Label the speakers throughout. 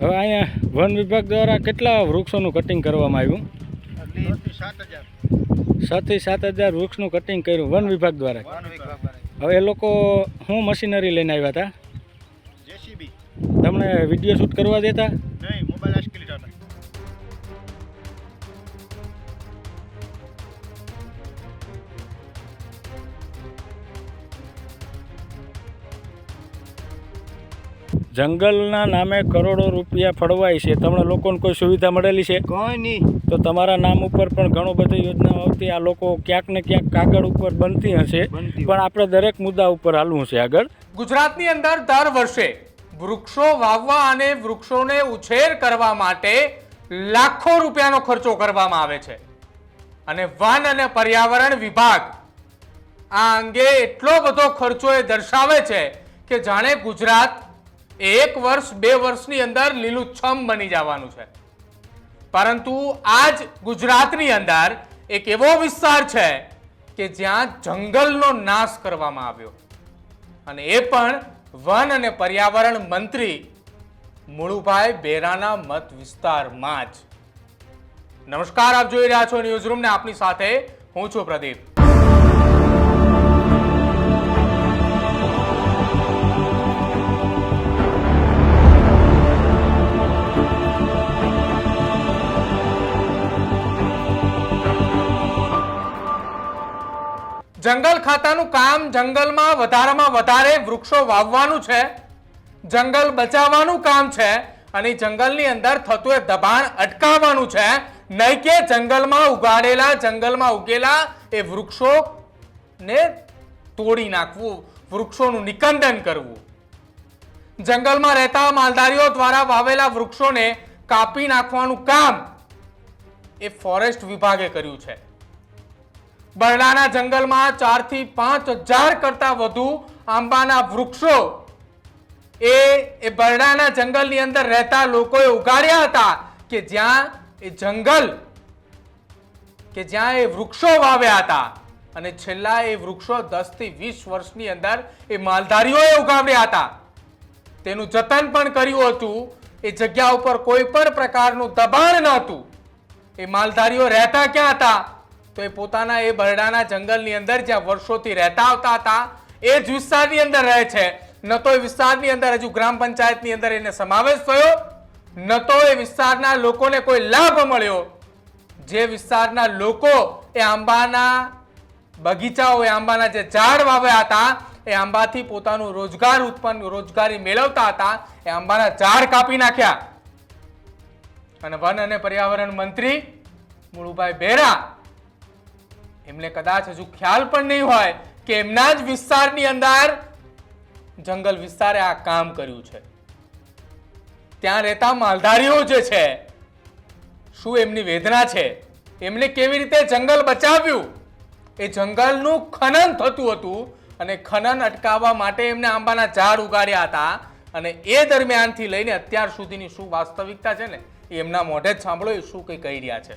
Speaker 1: હવે અહીંયા વન વિભાગ દ્વારા કેટલા વૃક્ષોનું કટિંગ કરવામાં આવ્યું?
Speaker 2: સાત હજાર
Speaker 1: સાતથી સાત હજાર વૃક્ષનું કટિંગ કર્યું વન વિભાગ દ્વારા. હવે એ લોકો શું મશીનરી લઈને આવ્યા હતા?
Speaker 2: જેસીબી.
Speaker 1: તમને વીડિયો શૂટ કરવા દેતા? જંગલના નામે કરોડો રૂપિયા ફળવાય છે. તમને લોકોને કોઈ સુવિધા મળેલી છે?
Speaker 2: કોઈ નહીં.
Speaker 1: તો તમારા નામ ઉપર પણ ઘણો બધી યોજનાઓ આવતી આ લોકો ક્યાંક ને ક્યાંક કાગળ ઉપર બનતી હશે. પણ આપણે દરેક મુદ્દા ઉપર હાલવું છે આગળ.
Speaker 3: ગુજરાતની અંદર દર વર્ષે વૃક્ષો વાવવા અને વૃક્ષોને ઉછેર કરવા માટે લાખો રૂપિયાનો ખર્ચો કરવામાં આવે છે. અને વન અને પર્યાવરણ વિભાગ આ અંગે એટલો બધો ખર્ચો એ દર્શાવે છે કે જાણે ગુજરાત એક વર્ષ, બે વર્ષની અંદર લીલુંછમ બની જવાનું છે. પરંતુ આજ ગુજરાતની અંદર એક એવો વિસ્તાર છે કે જ્યાં જંગલનો નાશ કરવામાં આવ્યો. અને એ પણ વન અને પર્યાવરણ મંત્રી મુળુભાઈ બેરાના મત વિસ્તારમાં જ. નમસ્કાર, આપ જોઈ રહ્યા છો ન્યૂઝ રૂમને આપની સાથે હું છું પ્રદીપ. જંગલ ખાતાનું કામ જંગલમાં વધારેમાં વધારે વૃક્ષો વાવવાનું છે. જંગલ બચાવવાનું કામ છે અને જંગલની અંદર થતું એ દબાણ અટકાવવાનું છે. નહીં કે જંગલમાં ઉગાડેલા, જંગલમાં ઉગેલા એ વૃક્ષો ને તોડી નાખવું, વૃક્ષોનું નિકંદન કરવું. જંગલમાં રહેતા માલધારીઓ દ્વારા વાવેલા વૃક્ષોને કાપી નાખવાનું કામ એ ફોરેસ્ટ વિભાગે કર્યું છે. બરડાના જંગલમાં ચારથી પાંચ હજાર કરતા વધુ આંબાના વૃક્ષો એ એ બરડાના જંગલની અંદર રહેતા લોકોએ ઉગાડ્યા હતા કે જ્યાં એ જંગલ, કે જ્યાં એ વૃક્ષો વાવ્યા હતા. અને છેલ્લા એ વૃક્ષો દસથી વીસ વર્ષની અંદર એ માલધારીઓએ ઉગાડ્યા હતા. તેનું જતન પણ કર્યું હતું. એ જગ્યા ઉપર કોઈ પણ પ્રકારનું દબાણ ન હતું એ માલધારીઓ રહેતા ક્યાં હતા? તો એ પોતાના એ બરડાના જંગલની અંદર જ્યાં વર્ષોથી રહેતા આવતા હતા, એ જ વિસ્તારની અંદર રહે છે. ન તો એ વિસ્તારની અંદર હજુ ગ્રામ પંચાયતની અંદર એને સમાવેશ થયો, ન તો એ વિસ્તારના લોકોને કોઈ લાભ મળ્યો. જે વિસ્તારના લોકો એ આંબાના બગીચાઓ, એ આંબાના જે ઝાડ વાવ્યા હતા, એ આંબાથી પોતાનું રોજગાર ઉત્પન્ન, રોજગારી મેળવતા હતા, એ આંબાના ઝાડ કાપી નાખ્યા. અને વન અને પર્યાવરણ મંત્રી મુળુભાઈ બેરા એમને કદાચ હજુ ખ્યાલ પણ નહીં હોય કે એમના જ વિસ્તારની અંદર જંગલ વિસ્તારે આ કામ કર્યું છે. ત્યાં રહેતા માલધારીઓ જે છે, શું એમની વેદના છે? એમને કેવી રીતે જંગલ બચાવ્યું? એ જંગલનું ખનન થતું હતું અને ખનન અટકાવવા માટે એમને આંબાના ઝાડ ઉગાડ્યા હતા અને એ દરમિયાનથી લઈને અત્યાર સુધીની શું વાસ્તવિકતા છે ને? એમના મોઢે જ સાંભળો, એ શું કંઈ કહી રહ્યા છે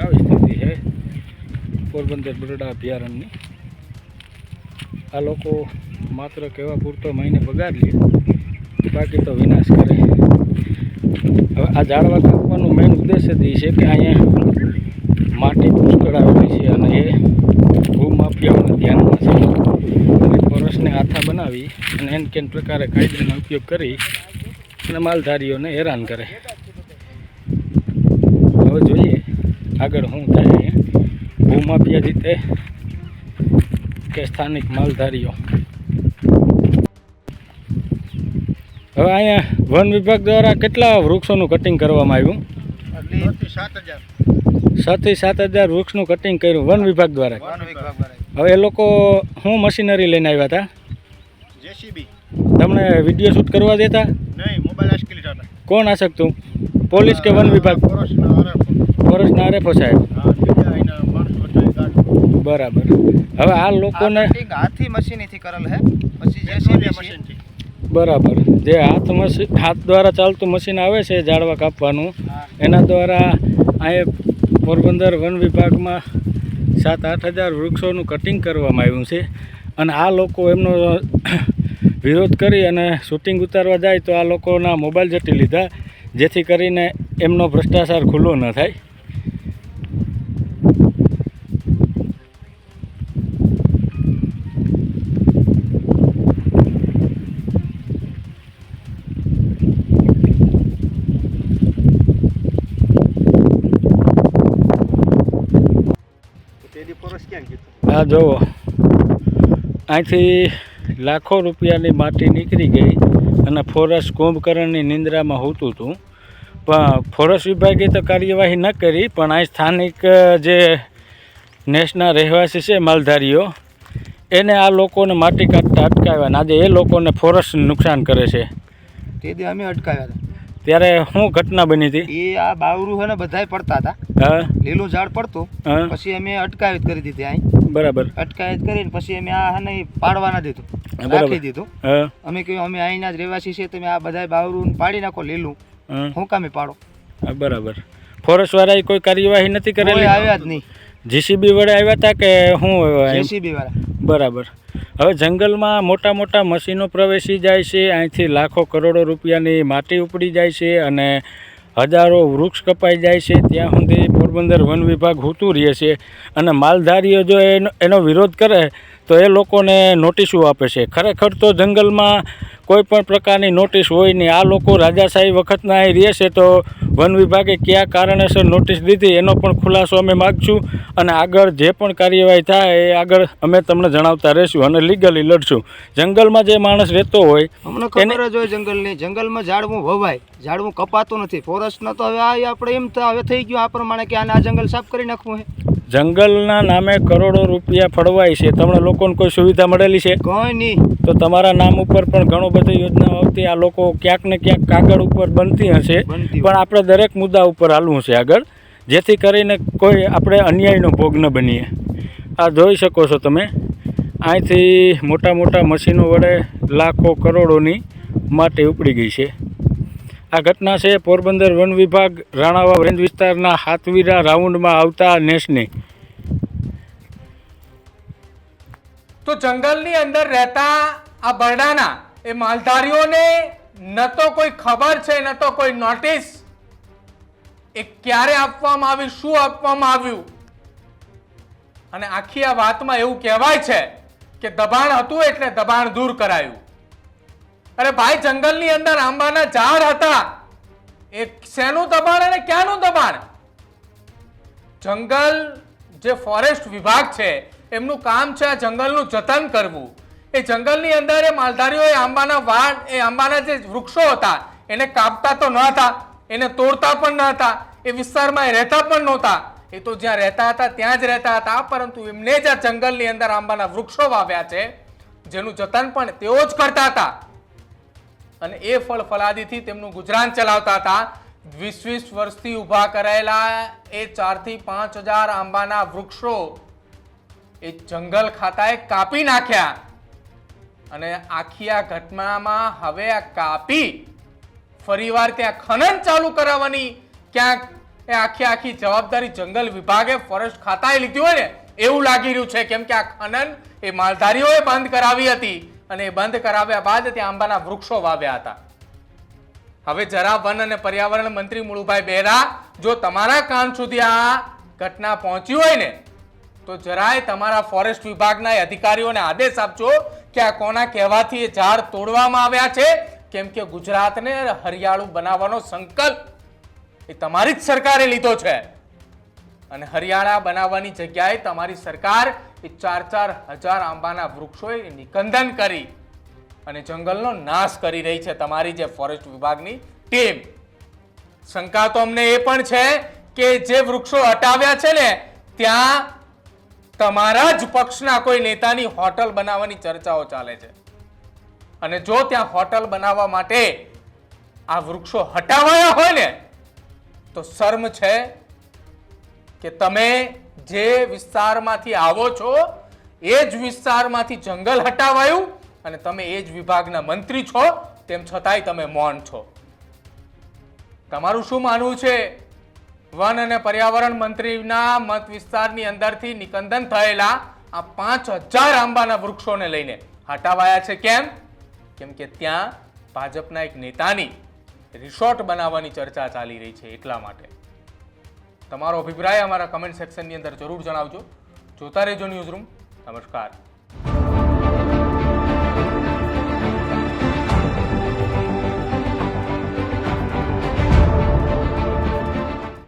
Speaker 1: આવી સ્થિતિ છે પોરબંદર બરડા આ લોકો માત્ર કહેવા પૂરતો મહિને બગાડ લે, બાકી તો વિનાશ કરે. હવે આ ઝાડવા કાપવાનું મેઇન ઉદ્દેશ્ય એ છે કે અહીંયા માટી પુષ્કળ આવેલી છે અને એ ભૂમાફિયાઓના ધ્યાનમાં છે. અને પરસને આથા બનાવી અને એન કેન પ્રકારે કાયદાનો ઉપયોગ કરી અને માલધારીઓને હેરાન કરે. હવે જોઈએ આગળ શું થાય. ભૂમાફિયા જીતે કે સ્થાનિક માલધારીઓ. હવે અહીંયા વન વિભાગ દ્વારા કેટલા વૃક્ષોનું કટિંગ કરવામાં આવ્યું? સાતથી સાત હજાર વૃક્ષનું કટિંગ કર્યું વન વિભાગ દ્વારા. હવે એ લોકો શું મશીનરી લઈને આવ્યા હતા?
Speaker 2: જેસીબી.
Speaker 1: તમને વીડિયો શૂટ કરવા દેતા?
Speaker 2: નહીં મોબાઈલ
Speaker 1: કોણ આ શકતું પોલીસ કે વન વિભાગ.
Speaker 2: ફોરેસ્ટના
Speaker 1: આરએફઓ સાહેબ
Speaker 2: હા બીજા એના માણસો બધાએ ગાડી.
Speaker 1: બરાબર. હવે આ લોકોને
Speaker 4: હાથી મશીનથી કરેલ હે. પછી
Speaker 2: જેસીબી
Speaker 4: જેસીબી
Speaker 2: મશીનથી.
Speaker 1: બરાબર. જે હાથ મશીન હાથ દ્વારા ચાલતું મશીન આવે છે ઝાડવા કાપવાનું. એના દ્વારા અહીંયા પોરબંદર વન વિભાગમાં સાત આઠ હજાર વૃક્ષોનું કટિંગ કરવામાં આવ્યું છે. અને આ લોકો એમનો વિરોધ કરી અને શૂટિંગ ઉતારવા જાય તો આ લોકોના મોબાઈલ જટી લીધા. જેથી કરીને એમનો ભ્રષ્ટાચાર ખુલ્લો ન થાય. આ જુઓ અહીંથી લાખો રૂપિયાની માટી નીકળી ગઈ અને ફોરેસ્ટ કુંભકર્ણની નિંદ્રામાં હોતું હતું પણ ફોરેસ્ટ વિભાગે તો કાર્યવાહી ન કરી પણ અહીં સ્થાનિક જે નેશના રહેવાસી છે માલધારીઓ એને આ લોકોને માટી કાઢતા અટકાવ્યા અને આજે એ લોકોને ફોરેસ્ટ નુકસાન કરે છે.
Speaker 4: તે દી અમે અટકાવ્યા
Speaker 1: ત્યારે શું ઘટના બની હતી?
Speaker 4: એ આ બાવરું હે ને બધાય પડતા હતા. લીલું ઝાડ પડતું. પછી અમે અટકાવિત કરી દીધી અહીં.
Speaker 1: બરાબર.
Speaker 4: અટકાયત કરીને પછી અમે આ હને પાડવા ના દીધું. રાખી દીધું.
Speaker 1: હા.
Speaker 4: અમે કહ્યું અમે અહીંના જ રહેવાસી છે તમે આ બધાય બાવરું પાડી નાખો લીલું.
Speaker 1: હા.
Speaker 4: હું કામે પાડો?
Speaker 1: હા, બરાબર. ફોરેસ્ટ વાળાએ કોઈ કાર્યવાહી નથી કરેલી?
Speaker 4: આવ્યા જ નહીં.
Speaker 1: જીસીબી વડે આવ્યા હતા કે શું
Speaker 4: જીસીબી? વાળા.
Speaker 1: બરાબર. હવે જંગલમાં મોટા મોટા મશીનો પ્રવેશી જાય છે અહીંથી લાખો કરોડો રૂપિયાની માટી ઉપડી જાય છે અને હજારો વૃક્ષ કપાઈ જાય છે, ત્યાં સુધી પોરબંદર વન વિભાગ હોતું રહે છે. અને માલધારીઓ જો એનો એનો વિરોધ કરે, તો એ લોકોને નોટિસો આપે છે. ખરેખર તો જંગલમાં કોઈ પણ પ્રકારની નોટિસ હોય નહીં આ લોકો રાજાશાહી વખતના અહીં રહે છે, તો વન વિભાગે કયા કારણેસર નોટિસ દીધી એનો પણ ખુલાસો અમે માગશું અને આગળ જે પણ કાર્યવાહી થાય એ આગળ અમે તમને જણાવતા રહીશું અને લીગલી લડશું. જંગલમાં જે માણસ રહેતો હોય
Speaker 4: અમને ખબર જ હોય જંગલની. જંગલમાં ઝાડવું વવાય ઝાડવું કપાતું નથી. ફોરેસ્ટનો તો હવે આપણે એમ હવે થઈ ગયું આ પ્રમાણે કે આને આ જંગલ સાફ કરી નાખવું છે
Speaker 1: જંગલના નામે કરોડો રૂપિયા ફળવાય છે. તમને લોકોને કોઈ સુવિધા મળેલી છે?
Speaker 4: કોઈ નહીં.
Speaker 1: તો તમારા નામ ઉપર પણ ઘણો બધી યોજનાઓ આવતી આ લોકો ક્યાંક ને ક્યાંક કાગળ ઉપર બનતી હશે. પણ આપણે દરેક મુદ્દા ઉપર હાલવું છે આગળ. જેથી કરીને કોઈ આપણે અન્યાયનો ભોગ ન બનીએ. આ જોઈ શકો છો તમે. અહીંથી મોટા મોટા મશીનો વડે લાખો કરોડોની માટી ઉપડી ગઈ છે. આ ઘટના છે પોરબંદર વન વિભાગ રાણાવાવ રેન્જ વિસ્તારના હાથવીરા રાઉન્ડમાં આવતા નેશની.
Speaker 3: તો જંગલની અંદર રહેતા આ બરડાના, એ માલધારીઓને ન તો કોઈ ખબર છે, ન તો કોઈ નોટિસ. એ ક્યારે આપવામાં આવી શું આપવામાં આવ્યું? અને આખી આ વાતમાં એવું કહેવાય છે કે દબાણ હતું એટલે દબાણ દૂર કરાયું. અરે ભાઈ, જંગલની અંદર આંબાના ઝાડ હતા. એ શેનું દબાણ અને ક્યાંનું દબાણ? જંગલ જે ફોરેસ્ટ વિભાગ છે, એમનું કામ છે આ જંગલનું જતન કરવું. એ જંગલની અંદર એ માલધારીઓએ આંબાના વાડ, એ આંબાના જે વૃક્ષો હતા, એને કાપતા તો ન હતા, એને તોડતા પણ ન હતા, એ વિસ્તારમાં એ રહેતા પણ નહોતા. એ તો જ્યાં રહેતા હતા, ત્યાં જ રહેતા હતા, પરંતુ એમને જ આ જંગલની અંદર આંબાના વૃક્ષો વાવ્યા છે, જેનું જતન પણ તેઓ જ કરતા હતા. અને એ ફળ ફલાદીથી તેમનું ગુજરાન ચલાવતા હતા. વીસ વીસ વર્ષથી ઊભા કરાયેલા એ ચારથી પાંચ હજાર આંબાના વૃક્ષો એ જંગલ ખાતાએ કાપી નાખ્યા. અને આખી આ ઘટનામાં હવે આ કાપી ફરીવાર ત્યાં ખનન ચાલુ કરાવવાની ક્યાંક એ આખી આખી જવાબદારી જંગલ વિભાગે ફોરેસ્ટ ખાતાએ લીધી હોય ને, એવું લાગી રહ્યું છે, કેમ કે આ ખનન એ માલધારીઓએ બંધ કરાવી હતી. અને એ બંધ કરાવ્યા બાદ ત્યાં આંબાના વૃક્ષો વાવ્યા હતા. હવે જરા વન અને પર્યાવરણ મંત્રી મુળુભાઈ બેરા જો તમારા કાન સુધી આ ઘટના પહોંચી હોય ને, તો જરાય તમારા ફોરેસ્ટ વિભાગના અધિકારીઓને આદેશ આપજો કે આ કોના કહેવાથી એ ઝાડ તોડવામાં આવ્યા છે, કેમ કે ગુજરાતને હરિયાળું બનાવવાનો સંકલ્પ એ તમારી જ સરકારે લીધો છે. અને હરિયાળા બનાવવાની જગ્યાએ તમારી સરકાર એ ચાર ચાર હજાર આંબાના વૃક્ષોએ નિકંદન કરી અને જંગલનો નાશ કરી રહી છે તમારી જે ફોરેસ્ટ વિભાગની ટીમ. શંકા તો અમને એ પણ છે કે જે વૃક્ષો હટાવ્યા છે ને, ત્યાં તમારા જ પક્ષના કોઈ નેતાની હોટલ બનાવવાની ચર્ચાઓ ચાલે છે. અને જો ત્યાં હોટલ બનાવવા માટે આ વૃક્ષો હટાવાયા હોય ને, તો શર્મ છે કે તમે જે વિસ્તારમાંથી આવો છો, એ જ વિસ્તારમાંથી જંગલ હટાવાયું અને તમે એ જ વિભાગના મંત્રી છો, તેમ છતાંય તમે મૌન છો. તમારું શું માનવું છે? વન અને પર્યાવરણ મંત્રીના મત વિસ્તારની અંદરથી નિકંદન થયેલા આ પાંચ હજાર આંબાના વૃક્ષોને લઈને હટાવાયા છે કેમ? કેમ કે ત્યાં ભાજપના એક નેતાની રિસોર્ટ બનાવવાની ચર્ચા ચાલી રહી છે એટલા માટે. તમારો અભિપ્રાય અમારા કમેન્ટ સેક્શનની અંદર જરૂર જણાવજો. જોતા રહેજો ન્યૂઝરૂમ નમસ્કાર.